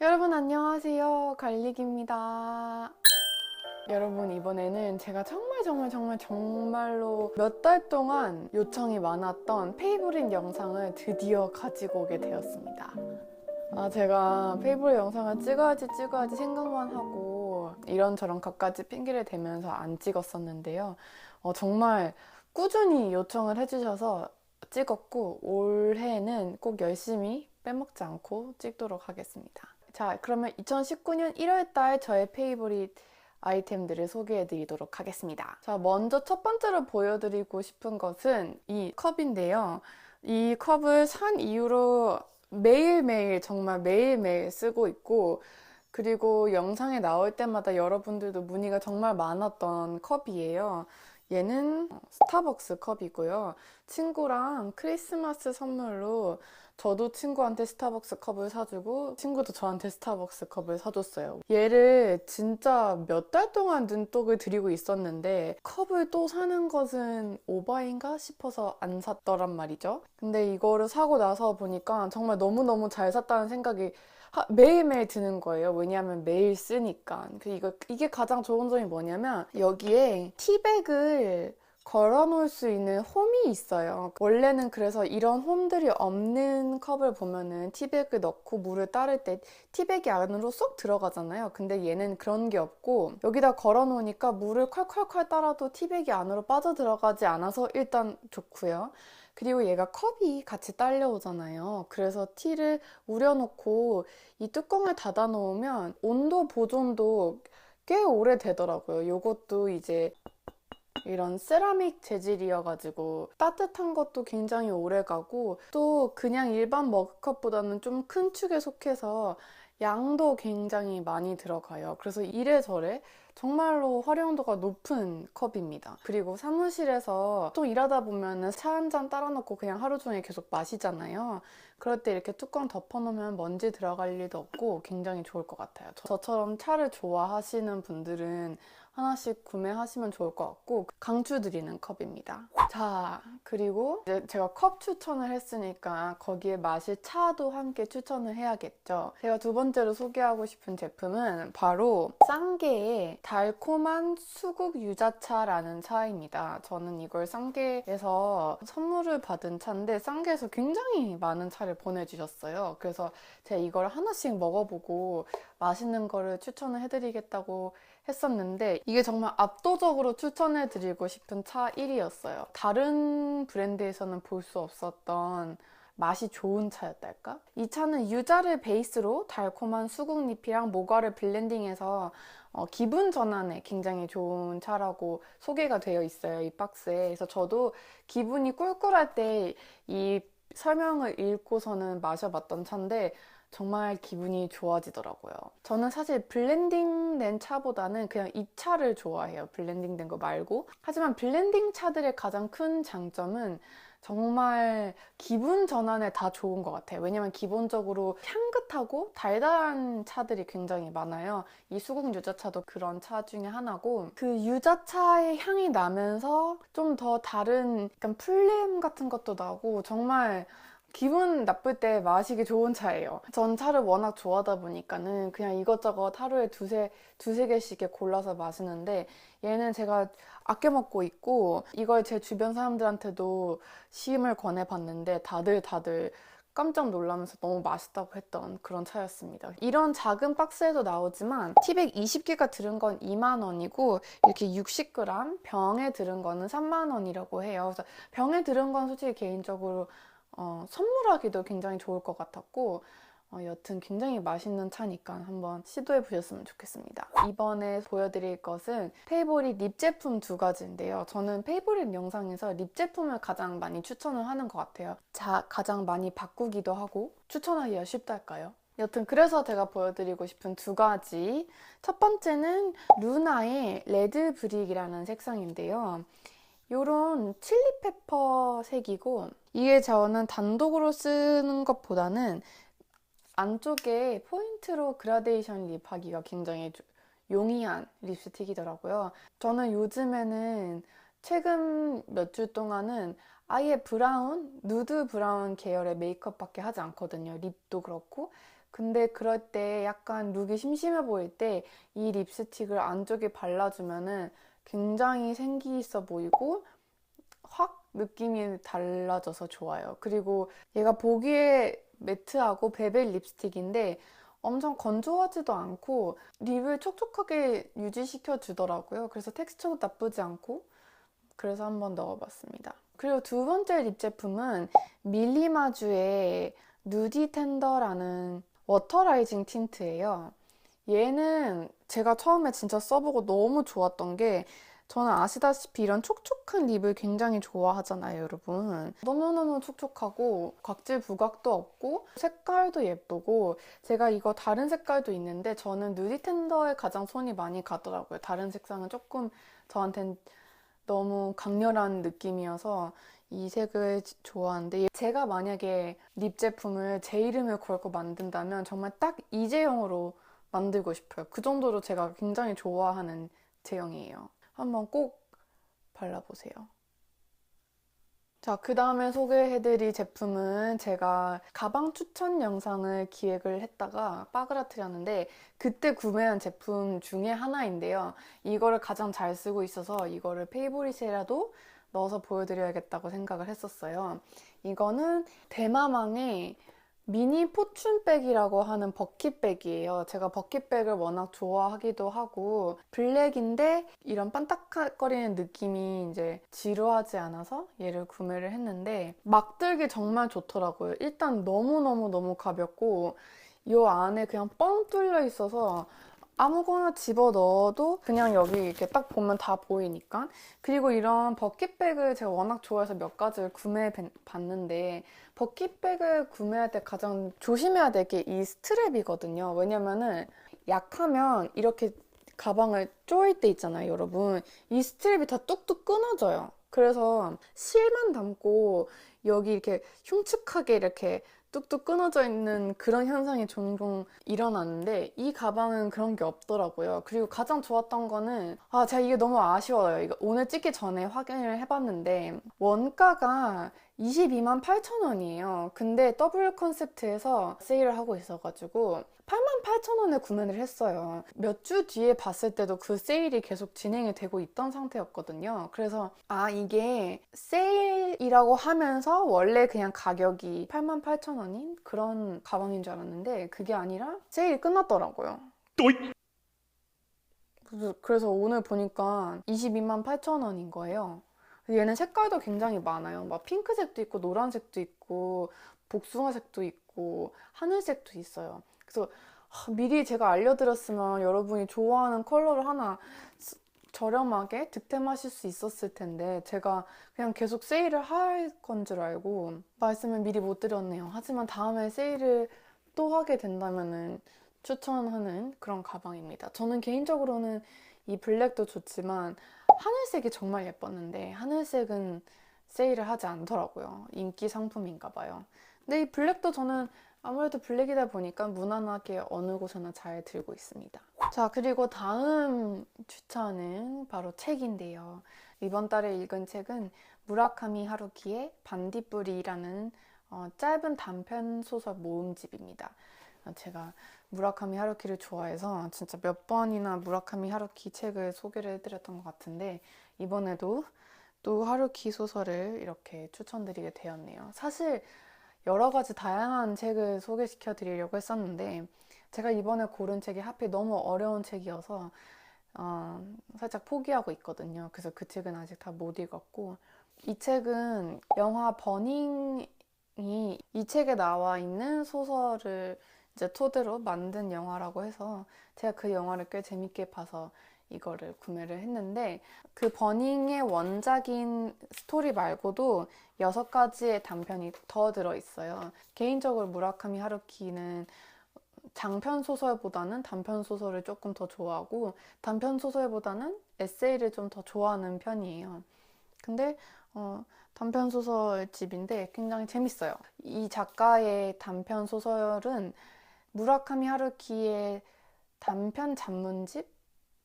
여러분 안녕하세요. 갈릭입니다. 여러분 이번에는 제가 정말 정말 정말 정말로 몇 달 동안 요청이 많았던 페이보릿 영상을 드디어 가지고 오게 되었습니다. 아 제가 페이보릿 영상을 찍어야지 찍어야지 생각만 하고 이런저런 갖가지 핑계를 대면서 안 찍었었는데요. 어, 정말 꾸준히 요청을 해주셔서 찍었고 올해는 꼭 열심히 빼먹지 않고 찍도록 하겠습니다. 자, 그러면 2019년 1월 달 저의 페이보릿 아이템들을 소개해 드리도록 하겠습니다. 자, 먼저 첫 번째로 보여드리고 싶은 것은 이 컵인데요. 이 컵을 산 이후로 매일매일, 정말 매일매일 쓰고 있고, 그리고 영상에 나올 때마다 여러분들도 문의가 정말 많았던 컵이에요. 얘는 스타벅스 컵이고요. 친구랑 크리스마스 선물로 저도 친구한테 스타벅스 컵을 사주고 친구도 저한테 스타벅스 컵을 사줬어요. 얘를 진짜 몇 달 동안 눈독을 들이고 있었는데 컵을 또 사는 것은 오바인가 싶어서 안 샀더란 말이죠. 근데 이거를 사고 나서 보니까 정말 너무너무 잘 샀다는 생각이 하- 매일매일 드는 거예요. 왜냐하면 매일 쓰니까. 그 이거 이게 가장 좋은 점이 뭐냐면 여기에 티백을 걸어 놓을 수 있는 홈이 있어요. 원래는 그래서 이런 홈들이 없는 컵을 보면은 티백을 넣고 물을 따를 때 티백이 안으로 쏙 들어가잖아요. 근데 얘는 그런 게 없고 여기다 걸어 놓으니까 물을 콸콸콸 따라도 티백이 안으로 빠져 들어가지 않아서 일단 좋고요. 그리고 얘가 컵이 같이 딸려오잖아요. 그래서 티를 우려놓고 이 뚜껑을 닫아 놓으면 온도 보존도 꽤 오래 되더라고요. 요것도 이제 이런 세라믹 재질이어가지고 따뜻한 것도 굉장히 오래 가고 또 그냥 일반 머그컵보다는 좀 큰 축에 속해서 양도 굉장히 많이 들어가요. 그래서 이래저래 정말로 활용도가 높은 컵입니다. 그리고 사무실에서 또 일하다 보면은 차한 잔 따라 놓고 그냥 하루 종일 계속 마시잖아요. 그럴 때 이렇게 뚜껑 덮어놓으면 먼지 들어갈 일도 없고 굉장히 좋을 것 같아요. 저- 저처럼 차를 좋아하시는 분들은 하나씩 구매하시면 좋을 것 같고 강추드리는 컵입니다. 자 그리고 이제 제가 컵 추천을 했으니까 거기에 마실 차도 함께 추천을 해야겠죠. 제가 두 번째로 소개하고 싶은 제품은 바로 쌍게의 달콤한 수국 유자차라는 차입니다. 저는 이걸 쌍게에서 선물을 받은 차인데 쌍게에서 굉장히 많은 차를 보내주셨어요. 그래서 제가 이걸 하나씩 먹어보고 맛있는 거를 추천을 해드리겠다고 했었는데 이게 정말 압도적으로 추천해드리고 싶은 차 1위였어요. 다른 브랜드에서는 볼 수 없었던 맛이 좋은 차였달까? 이 차는 유자를 베이스로 달콤한 수국잎이랑 모과를 블렌딩해서 어, 기분 전환에 굉장히 좋은 차라고 소개가 되어 있어요. 이 박스에. 그래서 저도 기분이 꿀꿀할 때 이 설명을 읽고서는 마셔봤던 차인데 정말 기분이 좋아지더라고요. 저는 사실 블렌딩 된 차보다는 그냥 이 차를 좋아해요. 블렌딩 된 거 말고. 하지만 블렌딩 차들의 가장 큰 장점은 정말 기분 전환에 다 좋은 것 같아요. 왜냐면 기본적으로 향긋하고 달달한 차들이 굉장히 많아요. 이 수국 유자차도 그런 차 중에 하나고 그 유자차의 향이 나면서 좀 더 다른 약간 풀냄 같은 것도 나고 정말 기분 나쁠 때 마시기 좋은 차예요. 전 차를 워낙 좋아하다 보니까는 그냥 이것저것 하루에 두세, 두세 개씩 골라서 마시는데 얘는 제가 아껴 먹고 있고 이걸 제 주변 사람들한테도 시음을 권해봤는데 다들 다들 깜짝 놀라면서 너무 맛있다고 했던 그런 차였습니다. 이런 작은 박스에도 나오지만 티백 20개가 들은 건 2만 원이고 이렇게 60g 병에 들은 거는 3만 원이라고 해요. 그래서 병에 들은 건 솔직히 개인적으로 어, 선물하기도 굉장히 좋을 것 같았고 어, 여튼 굉장히 맛있는 차니까 한번 시도해 보셨으면 좋겠습니다. 이번에 보여드릴 것은 페이보릿 립 제품 두 가지인데요. 저는 페이보릿 영상에서 립 제품을 가장 많이 추천을 하는 것 같아요. 자, 가장 많이 바꾸기도 하고 추천하기가 쉽달까요? 여튼 그래서 제가 보여드리고 싶은 두 가지 첫 번째는 루나의 레드 브릭이라는 색상인데요. 요런 칠리페퍼 색이고 이게 저는 단독으로 쓰는 것보다는 안쪽에 포인트로 그라데이션 립 하기가 굉장히 조- 용이한 립스틱이더라고요. 저는 요즘에는 최근 몇 주 동안은 아예 브라운, 누드 브라운 계열의 메이크업밖에 하지 않거든요. 립도 그렇고 근데 그럴 때 약간 룩이 심심해 보일 때 이 립스틱을 안쪽에 발라주면은 굉장히 생기 있어 보이고 확 느낌이 달라져서 좋아요. 그리고 얘가 보기에 매트하고 베벨 립스틱인데 엄청 건조하지도 않고 립을 촉촉하게 유지시켜 주더라고요. 그래서 텍스처도 나쁘지 않고 그래서 한번 넣어봤습니다. 그리고 두 번째 립 제품은 밀리마주의 누디 텐더라는 워터라이징 틴트예요. 얘는 제가 처음에 진짜 써보고 너무 좋았던 게 저는 아시다시피 이런 촉촉한 립을 굉장히 좋아하잖아요, 여러분. 너무너무 촉촉하고 각질 부각도 없고 색깔도 예쁘고 제가 이거 다른 색깔도 있는데 저는 누디 텐더에 가장 손이 많이 가더라고요. 다른 색상은 조금 저한텐 너무 강렬한 느낌이어서 이 색을 좋아하는데 제가 만약에 립 제품을 제 이름을 걸고 만든다면 정말 딱이 제형으로 만들고 싶어요. 그 정도로 제가 굉장히 좋아하는 제형이에요. 한번 꼭 발라보세요. 자, 그 다음에 소개해드릴 제품은 제가 가방 추천 영상을 기획을 했다가 빠그라뜨렸는데 그때 구매한 제품 중에 하나인데요. 이거를 가장 잘 쓰고 있어서 이거를 페이보릿에라도 넣어서 보여드려야겠다고 생각을 했었어요. 이거는 대마망의 미니 포춘백이라고 하는 버킷백이에요. 제가 버킷백을 워낙 좋아하기도 하고 블랙인데 이런 반딱거리는 느낌이 이제 지루하지 않아서 얘를 구매를 했는데 막 들기 정말 좋더라고요. 일단 너무너무너무 가볍고 이 안에 그냥 뻥 뚫려 있어서 아무거나 집어 넣어도 그냥 여기 이렇게 딱 보면 다 보이니까. 그리고 이런 버킷백을 제가 워낙 좋아해서 몇 가지를 구매해 봤는데 버킷백을 구매할 때 가장 조심해야 될 게 이 스트랩이거든요. 왜냐면은 약하면 이렇게 가방을 쪼일 때 있잖아요 여러분. 이 스트랩이 다 뚝뚝 끊어져요. 그래서 실만 담고 여기 이렇게 흉측하게 이렇게 뚝뚝 끊어져 있는 그런 현상이 종종 일어나는데 이 가방은 그런 게 없더라고요. 그리고 가장 좋았던 거는 아 제가 이게 너무 아쉬워요. 이거 오늘 찍기 전에 확인을 해봤는데 원가가 22만 8천 원이에요. 근데 더블 컨셉트에서 세일을 하고 있어가지고 8만 8천 원에 구매를 했어요. 몇 주 뒤에 봤을 때도 그 세일이 계속 진행이 되고 있던 상태였거든요. 그래서 아 이게 세일이라고 하면서 원래 그냥 가격이 8만 8천 원인 그런 가방인 줄 알았는데 그게 아니라 세일이 끝났더라고요. 그래서 오늘 보니까 22만 8천 원인 거예요. 얘는 색깔도 굉장히 많아요. 막 핑크색도 있고 노란색도 있고 복숭아색도 있고 하늘색도 있어요. 그래서 미리 제가 알려드렸으면 여러분이 좋아하는 컬러를 하나 저렴하게 득템하실 수 있었을 텐데 제가 그냥 계속 세일을 할 건 줄 알고 말씀을 미리 못 드렸네요. 하지만 다음에 세일을 또 하게 된다면 추천하는 그런 가방입니다. 저는 개인적으로는 이 블랙도 좋지만 하늘색이 정말 예뻤는데 하늘색은 세일을 하지 않더라고요. 인기 상품인가 봐요. 근데 이 블랙도 저는 아무래도 블랙이다 보니까 무난하게 어느 곳에나 잘 들고 있습니다. 자, 그리고 다음 추천은 바로 책인데요. 이번 달에 읽은 책은 무라카미 하루키의 반딧불이라는 어, 짧은 단편 소설 모음집입니다. 제가 무라카미 하루키를 좋아해서 진짜 몇 번이나 무라카미 하루키 책을 소개를 해드렸던 것 같은데 이번에도 또 하루키 소설을 이렇게 추천드리게 되었네요. 사실 여러 가지 다양한 책을 소개시켜 드리려고 했었는데 제가 이번에 고른 책이 하필 너무 어려운 책이어서 어, 살짝 포기하고 있거든요. 그래서 그 책은 아직 다 못 읽었고 이 책은 영화 버닝이 이 책에 나와 있는 소설을 이제 토대로 만든 영화라고 해서 제가 그 영화를 꽤 재밌게 봐서 이거를 구매를 했는데 그 버닝의 원작인 스토리 말고도 여섯 가지의 단편이 더 들어있어요. 개인적으로 무라카미 하루키는 장편 소설보다는 단편 소설을 조금 더 좋아하고 단편 소설보다는 에세이를 좀 더 좋아하는 편이에요. 근데 어, 단편 소설집인데 굉장히 재밌어요. 이 작가의 단편 소설은 무라카미 하루키의 단편 잡문집,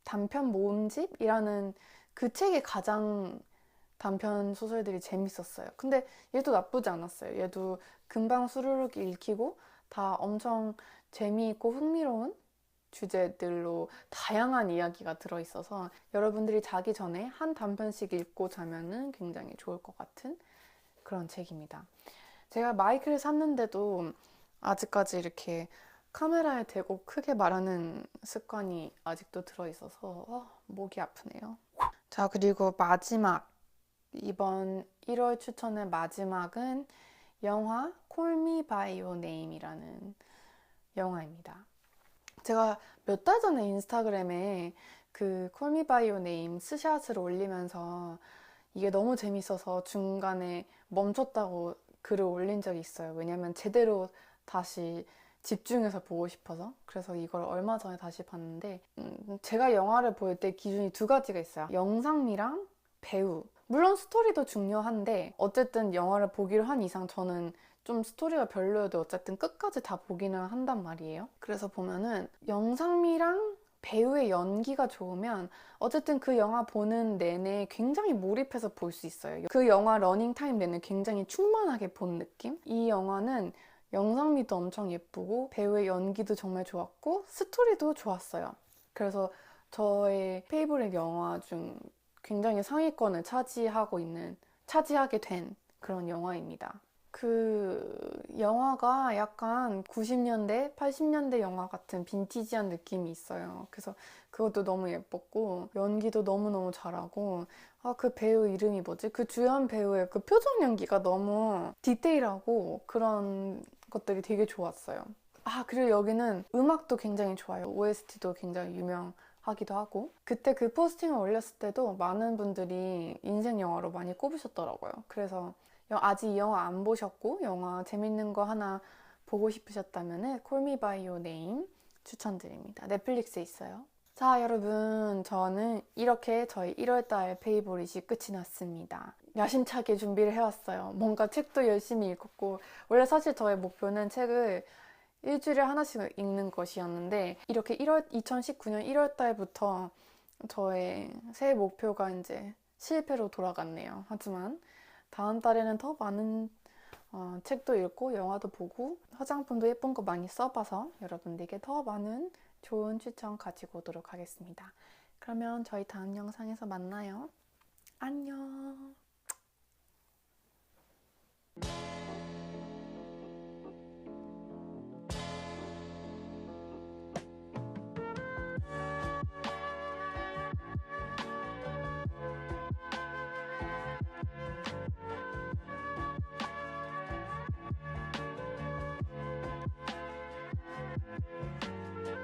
단편 모음집이라는 그 책이 가장 단편 소설들이 재밌었어요. 근데 얘도 나쁘지 않았어요. 얘도 금방 수르륵 읽히고 다 엄청 재미있고 흥미로운 주제들로 다양한 이야기가 들어있어서 여러분들이 자기 전에 한 단편씩 읽고 자면은 굉장히 좋을 것 같은 그런 책입니다. 제가 마이크를 샀는데도 아직까지 이렇게 카메라에 대고 크게 말하는 습관이 아직도 들어있어서 어, 목이 아프네요. 자, 그리고 마지막 이번 1월 추천의 마지막은 영화 By Your Name이라는 영화입니다. 제가 몇 달 전에 인스타그램에 그 Call Me By 스샷을 올리면서 이게 너무 재밌어서 중간에 멈췄다고 글을 올린 적이 있어요. 왜냐면 제대로 다시 집중해서 보고 싶어서 그래서 이걸 얼마 전에 다시 봤는데 음, 제가 영화를 볼 때 기준이 두 가지가 있어요. 영상미랑 배우. 물론 스토리도 중요한데 어쨌든 영화를 보기를 한 이상 저는 좀 스토리가 별로여도 어쨌든 끝까지 다 보기는 한단 말이에요. 그래서 보면은 영상미랑 배우의 연기가 좋으면 어쨌든 그 영화 보는 내내 굉장히 몰입해서 볼 수 있어요. 그 영화 러닝 타임 내내 굉장히 충만하게 본 느낌? 이 영화는 영상미도 엄청 예쁘고 배우의 연기도 정말 좋았고 스토리도 좋았어요. 그래서 저의 페이보릿 영화 중 굉장히 상위권을 차지하고 있는 차지하게 된 그런 영화입니다. 그 영화가 약간 90년대, 80년대 영화 같은 빈티지한 느낌이 있어요. 그래서 그것도 너무 예뻤고 연기도 너무너무 잘하고 아 그 배우 이름이 뭐지? 그 주연 배우의 그 표정 연기가 너무 디테일하고 그런 것들이 되게 좋았어요. 아 그리고 여기는 음악도 굉장히 좋아요. OST도 굉장히 유명하기도 하고 그때 그 포스팅을 올렸을 때도 많은 분들이 인생 영화로 많이 꼽으셨더라고요. 그래서 아직 이 영화 안 보셨고 영화 재밌는 거 하나 보고 싶으셨다면 Me By Your Name 추천드립니다. 넷플릭스에 있어요. 자 여러분 저는 이렇게 저희 1월달 페이보릿이 끝이 났습니다. 야심차게 준비를 해왔어요. 뭔가 책도 열심히 읽었고 원래 사실 저의 목표는 책을 일주일에 하나씩 읽는 것이었는데 이렇게 1월 2019년 1월 달부터 저의 새해 목표가 이제 실패로 돌아갔네요. 하지만 다음 달에는 더 많은 어, 책도 읽고 영화도 보고 화장품도 예쁜 거 많이 써봐서 여러분들에게 더 많은 좋은 추천 가지고 오도록 하겠습니다. 그러면 저희 다음 영상에서 만나요. 안녕.